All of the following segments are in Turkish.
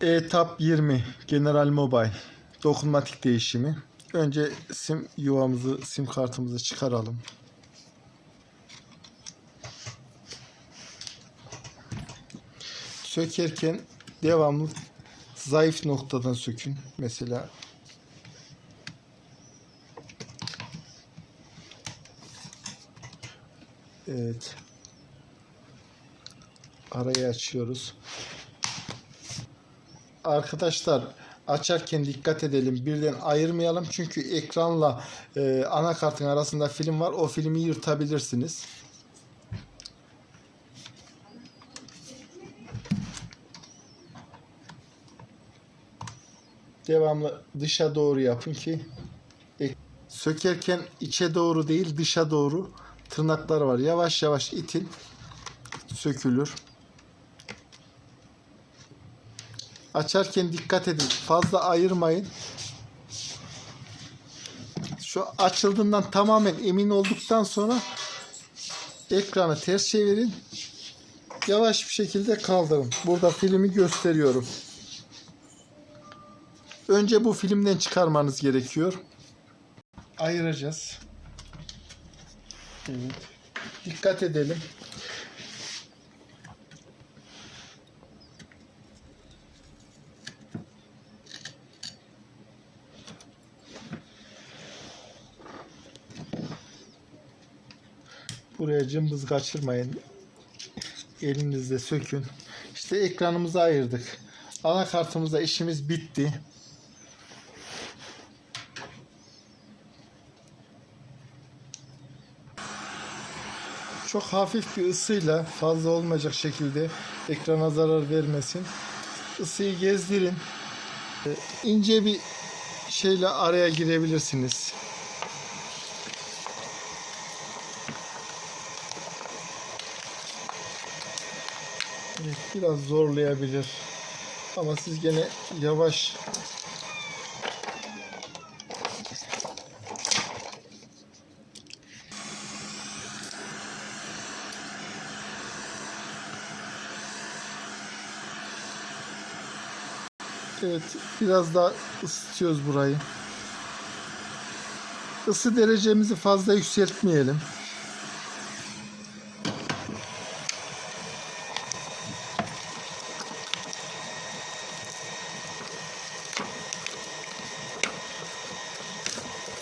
E-Tab 20 General Mobile dokunmatik değişimi. Önce sim yuvamızı, sim kartımızı çıkaralım. Sökerken devamlı zayıf noktadan sökün. Mesela Evet. Arayı açıyoruz. Arkadaşlar açarken dikkat edelim. Birden ayırmayalım. Çünkü ekranla e, anakartın arasında film var. O filmi yırtabilirsiniz. Devamlı dışa doğru yapın ki sökerken içe doğru değil dışa doğru tırnaklar var. Yavaş yavaş itin sökülür. Açarken dikkat edin. Fazla ayırmayın. Şu açıldığından tamamen emin olduktan sonra ekranı ters çevirin. Yavaş bir şekilde kaldırın. Burada filmi gösteriyorum. Önce bu filmden çıkarmanız gerekiyor. Ayıracağız. Evet. Dikkat edelim. Buraya cımbız kaçırmayın. Elinizle sökün. İşte ekranımızı ayırdık. Anakartımızda işimiz bitti. Çok hafif bir ısıyla fazla olmayacak şekilde ekrana zarar vermesin. Isıyı gezdirin. Ee, ince bir şeyle araya girebilirsiniz. Biraz zorlayabilir. Ama siz gene yavaş Evet, biraz daha ısıtıyoruz burayı. Isı derecemizi fazla yükseltmeyelim.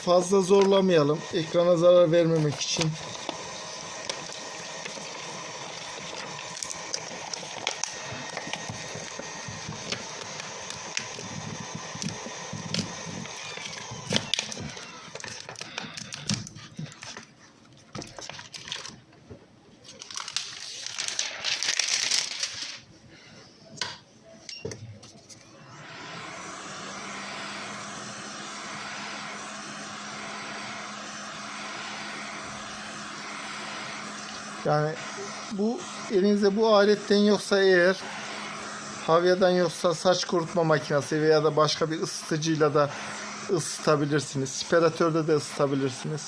Fazla zorlamayalım. Ekrana zarar vermemek için. Yani bu elinizde bu aletten yoksa eğer havyadan yoksa saç kurutma makinesi veya da başka bir ısıtıcıyla da ısıtabilirsiniz. Spiratörde de ısıtabilirsiniz.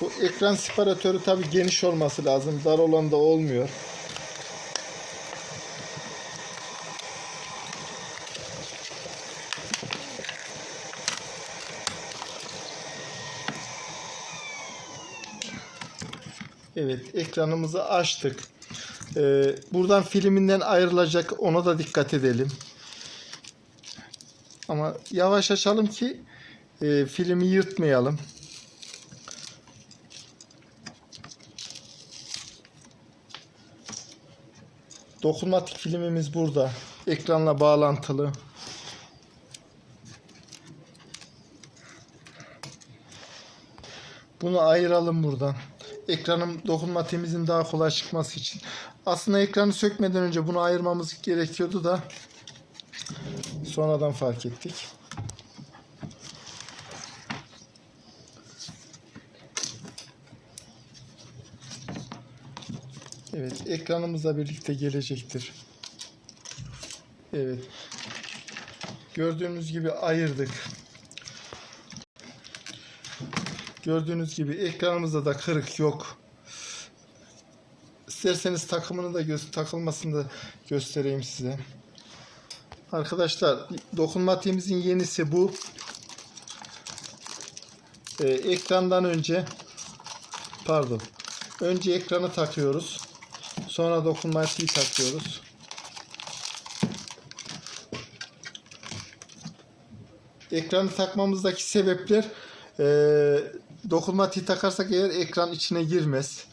Bu ekran spiratörü tabi geniş olması lazım. Dar olan da olmuyor. Evet ekranımızı açtık. Ee, buradan filminden ayrılacak ona da dikkat edelim. Ama yavaş açalım ki e, filmi yırtmayalım. Dokunmatik filmimiz burada. Ekranla bağlantılı. Bunu ayıralım buradan. Ekranın dokunmatiğimizin daha kolay çıkması için. Aslında ekranı sökmeden önce bunu ayırmamız gerekiyordu da sonradan fark ettik. Evet, ekranımızla birlikte gelecektir. Evet. Gördüğünüz gibi ayırdık. Gördüğünüz gibi ekranımızda da kırık yok. İsterseniz takımını da gö- takılmasını da göstereyim size. Arkadaşlar dokunmatiğimizin yenisi bu. Ee, ekrandan önce pardon. Önce ekranı takıyoruz. Sonra dokunmatiği takıyoruz. Ekranı takmamızdaki sebepler eee dokunmatiği takarsak eğer ekran içine girmez.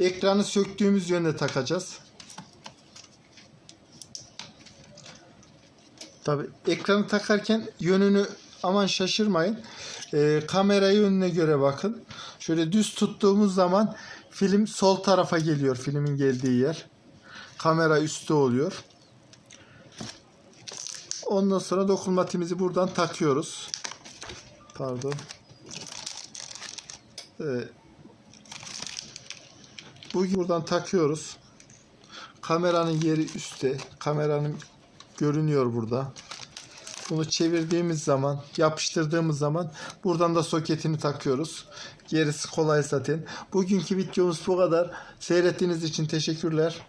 Ekranı söktüğümüz yönde takacağız. Tabi ekranı takarken yönünü aman şaşırmayın. Ee, kamera yönüne göre bakın. Şöyle düz tuttuğumuz zaman film sol tarafa geliyor filmin geldiği yer. Kamera üstte oluyor. Ondan sonra dokunmatiğimizi buradan takıyoruz. Pardon. Ee, bu buradan takıyoruz. Kameranın yeri üstte. Kameranın görünüyor burada. Bunu çevirdiğimiz zaman, yapıştırdığımız zaman buradan da soketini takıyoruz. Gerisi kolay zaten. Bugünkü videomuz bu kadar. Seyrettiğiniz için teşekkürler.